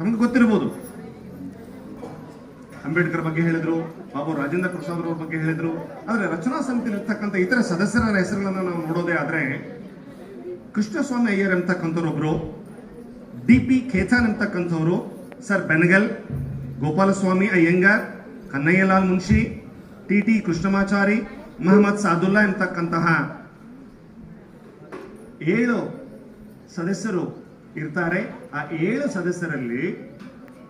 ನಮ್ಗೆ ಗೊತ್ತಿರ್ಬೋದು. ಅಂಬೇಡ್ಕರ್ ಬಗ್ಗೆ ಹೇಳಿದ್ರು, ಬಾಬು ರಾಜೇಂದ್ರ ಪ್ರಸಾದ್ ಅವ್ರ ಬಗ್ಗೆ ಹೇಳಿದ್ರು. ಆದ್ರೆ ರಚನಾ ಸಮಿತಿಯಲ್ಲಿ ಇರ್ತಕ್ಕಂಥ ಇತರ ಸದಸ್ಯರ ಹೆಸರುಗಳನ್ನು ನಾವು ನೋಡೋದೇ ಆದ್ರೆ, ಕೃಷ್ಣಸ್ವಾಮಿ ಅಯ್ಯರ್ ಅಂತಕ್ಕಂಥವ್ರೊಬ್ರು D P Khaitan ಅಂತಕ್ಕಂಥವ್ರು sir Benegal, Gopalaswami Ayyangar, Kanaiyalal Munshi T T Krishnamachari, Mohammed Saadulla ಎಂತಕ್ಕಂತಹ ಏಳು ಸದಸ್ಯರು ಇರ್ತಾರೆ. ಆ ಏಳು ಸದಸ್ಯರಲ್ಲಿ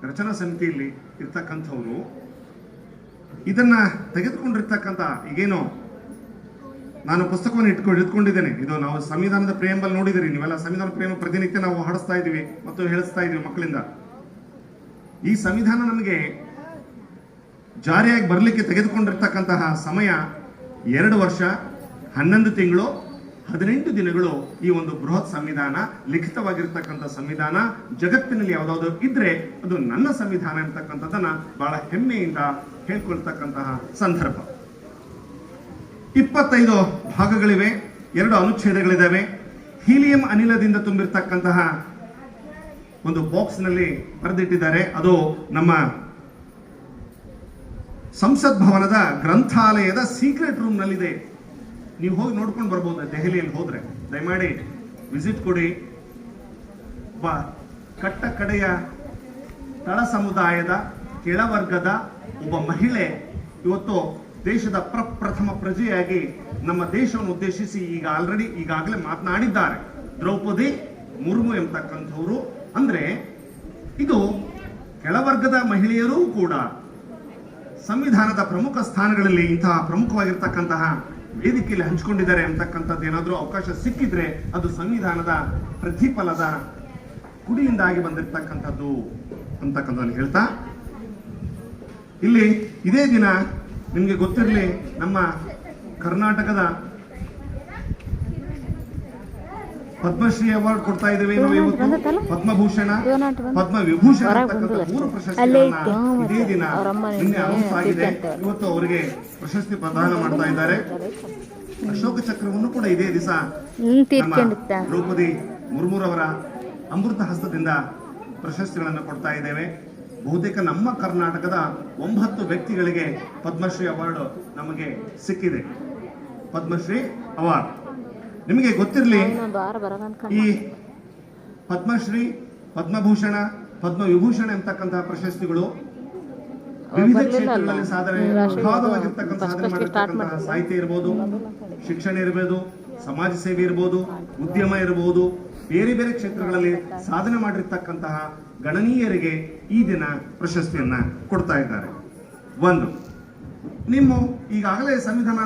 ರಚನಾ ಸಮಿತಿಯಲ್ಲಿ ಇರ್ತಕ್ಕಂಥವ್ರು, ಇದನ್ನ ತೆಗೆದುಕೊಂಡಿರ್ತಕ್ಕಂಥ ಈಗೇನು ನಾನು ಪುಸ್ತಕವನ್ನು ಇಟ್ಕೊಂಡು ಇಟ್ಕೊಂಡಿದ್ದೇನೆ ಇದು ನಾವು ಸಂವಿಧಾನದ ಪ್ರೇಮಲ್ಲಿ ನೋಡಿದಿರಿ. ನೀವೆಲ್ಲ ಸಂವಿಧಾನ ಪ್ರೇಮ ಪ್ರತಿನಿತ್ಯ ನಾವು ಹಾಡಿಸ್ತಾ ಇದೀವಿ ಮತ್ತು ಹೇಳಿಸ್ತಾ ಇದೀವಿ ಮಕ್ಕಳಿಂದ. ಈ ಸಂವಿಧಾನ ನಮಗೆ ಜಾರಿಯಾಗಿ ಬರಲಿಕ್ಕೆ ತೆಗೆದುಕೊಂಡಿರ್ತಕ್ಕಂತಹ ಸಮಯ ಎರಡು ವರ್ಷ, ಹನ್ನೊಂದು ತಿಂಗಳು ಹದಿನೆಂಟು ದಿನಗಳು ಈ ಒಂದು ಬೃಹತ್ ಸಂವಿಧಾನ, ಲಿಖಿತವಾಗಿರ್ತಕ್ಕಂಥ ಸಂವಿಧಾನ ಜಗತ್ತಿನಲ್ಲಿ ಯಾವುದಾದ್ರು ಇದ್ರೆ ಅದು ನನ್ನ ಸಂವಿಧಾನ ಅಂತಕ್ಕಂಥದ್ದನ್ನ ಬಹಳ ಹೆಮ್ಮೆಯಿಂದ ಹೇಳ್ಕೊಳ್ತಕ್ಕಂತಹ ಸಂದರ್ಭ. ಇಪ್ಪತ್ತೈದು ಭಾಗಗಳಿವೆ, ಎರಡು ಅನುಚ್ಛೇದಗಳಿದ್ದಾವೆ ಹೀಲಿಯಂ ಅನಿಲದಿಂದ ತುಂಬಿರ್ತಕ್ಕಂತಹ ಒಂದು ಬಾಕ್ಸ್ನಲ್ಲಿ ಬರೆದಿಟ್ಟಿದ್ದಾರೆ. ಅದು ನಮ್ಮ ಸಂಸತ್ ಭವನದ ಗ್ರಂಥಾಲಯದ ಸೀಕ್ರೆಟ್ ರೂಮ್ ನಲ್ಲಿದೆ ನೀವು ಹೋಗಿ ನೋಡ್ಕೊಂಡು ಬರ್ಬೋದು? ದೆಹಲಿಯಲ್ಲಿ ಹೋದ್ರೆ. ದಯಮಾಡಿ ವಿಸಿಟ್ ಕೊಡಿ. ಒಬ್ಬ ಕಟ್ಟ ಕಡೆಯ ತಳ ಸಮುದಾಯದ ಕೆಳವರ್ಗದ ಒಬ್ಬ ಮಹಿಳೆ ಇವತ್ತು ದೇಶದ ಪ್ರಪ್ರಥಮ ಪ್ರಜೆಯಾಗಿ ನಮ್ಮ ದೇಶವನ್ನು ಉದ್ದೇಶಿಸಿ ಈಗ ಆಲ್ರೆಡಿ ಈಗಾಗಲೇ ಮಾತನಾಡಿದ್ದಾರೆ. ದ್ರೌಪದಿ ಮುರ್ಮು ಎಂಬತಕ್ಕಂಥವ್ರು. ಅಂದ್ರೆ ಇದು ಕೆಳವರ್ಗದ ಮಹಿಳೆಯರೂ ಕೂಡ ಸಂವಿಧಾನದ ಪ್ರಮುಖ ಸ್ಥಾನಗಳಲ್ಲಿ ಇಂತಹ ಪ್ರಮುಖವಾಗಿರ್ತಕ್ಕಂತಹ ವೇದಿಕೆಯಲ್ಲಿ ಹಂಚಿಕೊಂಡಿದ್ದಾರೆ ಅಂತಕ್ಕಂಥದ್ದು ಏನಾದರೂ ಅವಕಾಶ ಸಿಕ್ಕಿದ್ರೆ ಅದು ಸಂವಿಧಾನದ ಪ್ರತಿಫಲದ ಕುಡಿಯಿಂದಾಗಿ ಬಂದಿರತಕ್ಕಂಥದ್ದು ಅಂತಕ್ಕಂಥದ್ದನ್ನು ಹೇಳ್ತಾ, ಇಲ್ಲಿ ಇದೇ ದಿನ ನಿಮಗೆ ಗೊತ್ತಿರಲಿ ನಮ್ಮ ಕರ್ನಾಟಕದ ಪದ್ಮಶ್ರೀ ಅವಾರ್ಡ್ ಕೊಡ್ತಾ ಇದ್ದೇವೆ ನಾವು ಇವತ್ತು. ಪದ್ಮಭೂಷಣ ಪದ್ಮ ವಿಭೂಷಣ ಮೂರು ಪ್ರಶಸ್ತಿಗಳನ್ನ ಇದೇ ದಿನ ನಿನ್ನೆ ಅನೌನ್ಸ್ ಆಗಿದೆ. ಇವತ್ತು ಅವರಿಗೆ ಪ್ರಶಸ್ತಿ ಪ್ರದಾನ ಮಾಡ್ತಾ ಇದ್ದಾರೆ. ಅಶೋಕ ಚಕ್ರವನ್ನು ಕೂಡ ಇದೇ ದಿವಸ ದ್ರೌಪದಿ ಮುರ್ಮುರವರ ಅಮೃತ ಹಸ್ತದಿಂದ ಪ್ರಶಸ್ತಿಗಳನ್ನು ಕೊಡ್ತಾ ಇದ್ದೇವೆ. ಬಹುತೇಕ ನಮ್ಮ ಕರ್ನಾಟಕದ ಒಂಬತ್ತು ವ್ಯಕ್ತಿಗಳಿಗೆ ಪದ್ಮಶ್ರೀ ಅವಾರ್ಡ್ ನಮಗೆ ಸಿಕ್ಕಿದೆ. ಪದ್ಮಶ್ರೀ ಅವಾರ್ಡ್. ನಿಮಗೆ ಗೊತ್ತಿರಲಿ. ಈ ಪದ್ಮಶ್ರೀ ಪದ್ಮಭೂಷಣ ಪದ್ಮ ವಿಭೂಷಣ ಎಂತಕ್ಕಂತಹ ಪ್ರಶಸ್ತಿಗಳು ವಿವಿಧ ಕ್ಷೇತ್ರಗಳಲ್ಲಿ ಸಾಧನೆ ಅಗಾಧವಾಗಿರ್ತಕ್ಕಂಥ ಸಾಧನೆ ಮಾಡಿರ್ತಕ್ಕಂತಹ ಸಾಹಿತ್ಯ ಇರ್ಬೋದು ಶಿಕ್ಷಣ ಇರಬಹುದು ಸಮಾಜ ಸೇವೆ ಇರ್ಬೋದು ಉದ್ಯಮ ಇರಬಹುದು ಬೇರೆ ಬೇರೆ ಕ್ಷೇತ್ರಗಳಲ್ಲಿ ಸಾಧನೆ ಮಾಡಿರ್ತಕ್ಕಂತಹ ಗಣನೀಯರಿಗೆ ಈ ದಿನ ಪ್ರಶಸ್ತಿಯನ್ನ ಕೊಡ್ತಾ ಇದ್ದಾರೆ. ಒಂದು ನಿಮ್ಮ ಈಗಾಗಲೇ ಸಂವಿಧಾನ